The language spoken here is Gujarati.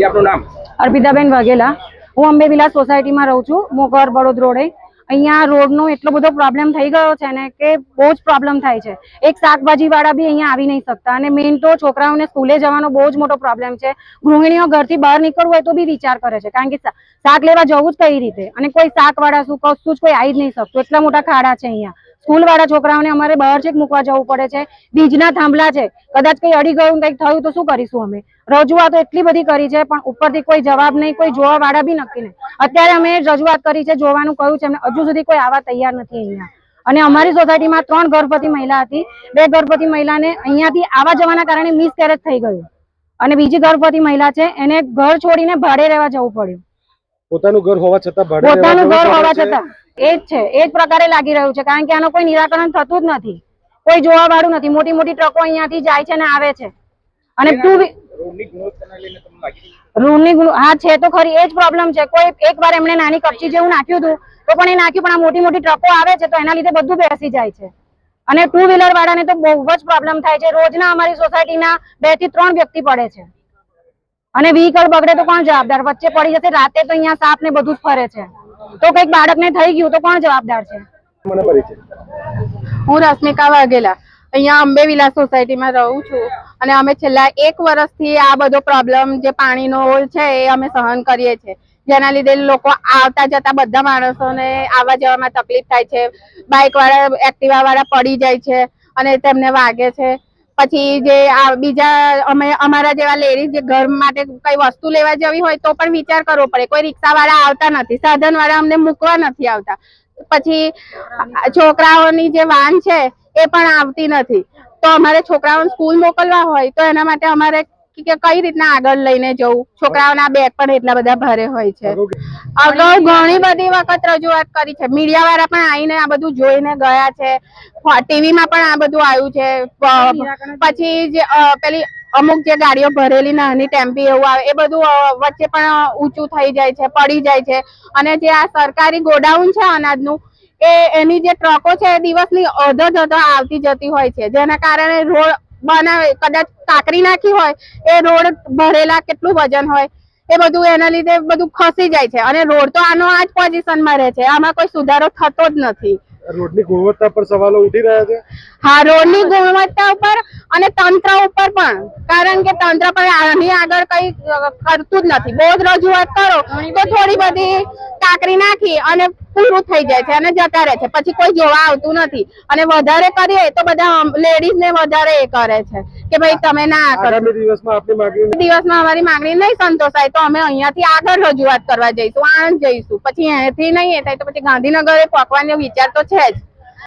આપનું નામ? અર્પિતાબેન વાઘેલા. હું અંબે વિલાસ સોસાયટીમાં રહું છું, મોગર બડોદ રોડે. અહીંયા રોડનો એટલો બધો પ્રોબ્લેમ થઈ ગયો છે ને કે બહુ જ પ્રોબ્લેમ થાય છે. એક શાકભાજીવાળા બી અહીંયા આવી નહીં શકતા અને મેઇન તો છોકરાઓને સ્કૂલે જવાનો બહુ જ મોટો પ્રોબ્લેમ છે. ગૃહિણીઓ ઘરથી બહાર નીકળવું હોય તો બી વિચાર કરે છે, કારણ કે શાક લેવા જવું જ કઈ રીતે? અને કોઈ શાકવાળા શું, કશું જ કોઈ આવી જ નહીં શકતું. એટલા મોટા ખાડા છે અહીંયા. સ્કૂલ વાળા છોકરાઓને અમારે બહાર છેક મૂકવા જવું પડે છે. વીજના થાંભલા છે. કદાચ કઈ અડી ગયું કંઈક થયું તો શું કરીશું અમે? રજૂઆતો એટલી બધી કરી છે પણ ઉપરથી કોઈ જવાબ નહીં કોઈ જોવા વાળા બી નક્કી નહીં. અત્યારે અમે રજૂઆત કરી છે જોવાનું કહ્યું છે એમને હજુ સુધી કોઈ આવા તૈયાર નથી અહીંયા. અને અમારી સોસાયટીમાં ત્રણ ગર્ભવતી મહિલા હતી. બે ગર્ભવતી મહિલાને અહીંયાથી આવા જવાના કારણે મિસ કેરેજ થઈ ગયું. અને બીજી ગર્ભવતી મહિલા છે એને ઘર છોડીને ભાડે રહેવા જવું પડ્યું. પોતાનું ઘર હોવા છતાં પોતાનું ઘર હોવા છતાં. એ જ છે એ જ પ્રકારે લાગી રહ્યું છે કારણ કે આનો કોઈ નિરાકરણ થતું જ નથી. કોઈ જોવા વાળું નથી મોટી મોટી ટ્રકો અહીંયાથી જાય છે ને આવે છે. અને ટુ રૂમની હા છે તો ખરી એ જ પ્રોબ્લેમ છે. કોઈ એક વાર એમણે નાની કપચી જેવું નાખ્યું હતું તો પણ એ નાખ્યું પણ આ મોટી મોટી ટ્રકો આવે છે તો એના લીધે બધું બેસી જાય છે. અને ટુ વ્હીલર વાળાને તો બહુ જ પ્રોબ્લેમ થાય છે. રોજના અમારી સોસાયટીના બેથી ત્રણ વ્યક્તિ પડે છે. અને વ્હીકલ બગડે તો કોણ જવાબદાર? વચ્ચે પડી જશે રાતે તો અહીંયા સાપ ને બધું જ ફરે છે. તો કંઈક બાળકને થઈ ગયું તો કોણ જવાબદાર છે? મને પરિચય. હું રશ્મિકા વાઘેલા. અહીંયા અંબે વિલાસ સોસાયટીમાં રહું છું. અને અમે છેલ્લા એક વર્ષથી આ બધો પ્રોબ્લેમ જે પાણીનો છે એ અમે સહન કરીએ છીએ. જેના લીધે લોકો આવતા જતા બધા માણસોને આવવા જવામાં તકલીફ થાય છે. બાઇક વાળા એક્ટિવા વાળા પડી જાય છે અને તેમને વાગે છે. પછી જે આ બીજા અમે અમારા જેવા લેડીઝ જે ઘર માટે કઈ વસ્તુ લેવા જવી હોય તો પણ વિચાર કરવો પડે. કોઈ રિક્ષા વાળા આવતા નથી. સાધન વાળા અમને મૂકવા નથી આવતા. પછી છોકરાઓની જે વાન છે એ પણ આવતી નથી. તો અમારે છોકરાઓને સ્કૂલ મોકલવા હોય તો એના માટે અમારે કઈ રીતના આગળ લઈને જવું? છોકરાઓના બેગ પણ એટલા બધા ભારે હોય છે. અગાઉ ઘણી બધી વખત રજૂઆત કરી છે. મીડિયા વાળા પણ આવીને આ બધું જોઈને ગયા છે. ટીવી માં પણ આ બધું આવ્યું છે. પછી જે પેલી અમુક જે ગાડીઓ ભરેલી નાની ટેમ્પી એવું આવે, એ બધું વચ્ચે પણ ઊંચું થઈ જાય છે, પડી જાય છે. અને જે આ સરકારી ગોડાઉન છે અનાજનું, એ, એની જે ટ્રકો છે એ દિવસની અધો જતો આવતી જતી હોય છે. જેના કારણે રોડ બનાવે, કદાચ કાકરી નાખી હોય, એ રોડ ભરેલા કેટલું વજન હોય. એ બધું એના લીધે બધું ખસી જાય છે. અને રોડ તો આનો આ જ પોઝિશનમાં રહે છે. આમાં કોઈ સુધારો થતો જ નથી. રોડની ગુણવત્તા પર સવાલો ઉઠી રહ્યા છે? હા રોડની ગુણવત્તા ઉપર અને તંત્ર ઉપર પણ કારણ કે તંત્ર પણ આની આગળ કઈ કરતું જ નથી. બહુ જ રજૂઆત કરો તો થોડી બધી કાકરી નાખી અને પૂરું થઈ જાય છે અને જતા રહે છે. પછી કોઈ જોવા આવતું નથી. અને વધારે કરીએ તો બધા લેડીઝ ને વધારે એ કરે છે કે ભાઈ તમે ના કરો. દિવસમાં અમારી માંગણી નહીં સંતોષાય તો અમે અહીંયાથી આગળ રજૂઆત કરવા જઈશું આણંદ જઈશું. પછી અહીંયાથી નહીં એ થાય તો પછી ગાંધીનગરે પહોંચવાનો વિચાર તો છે જ.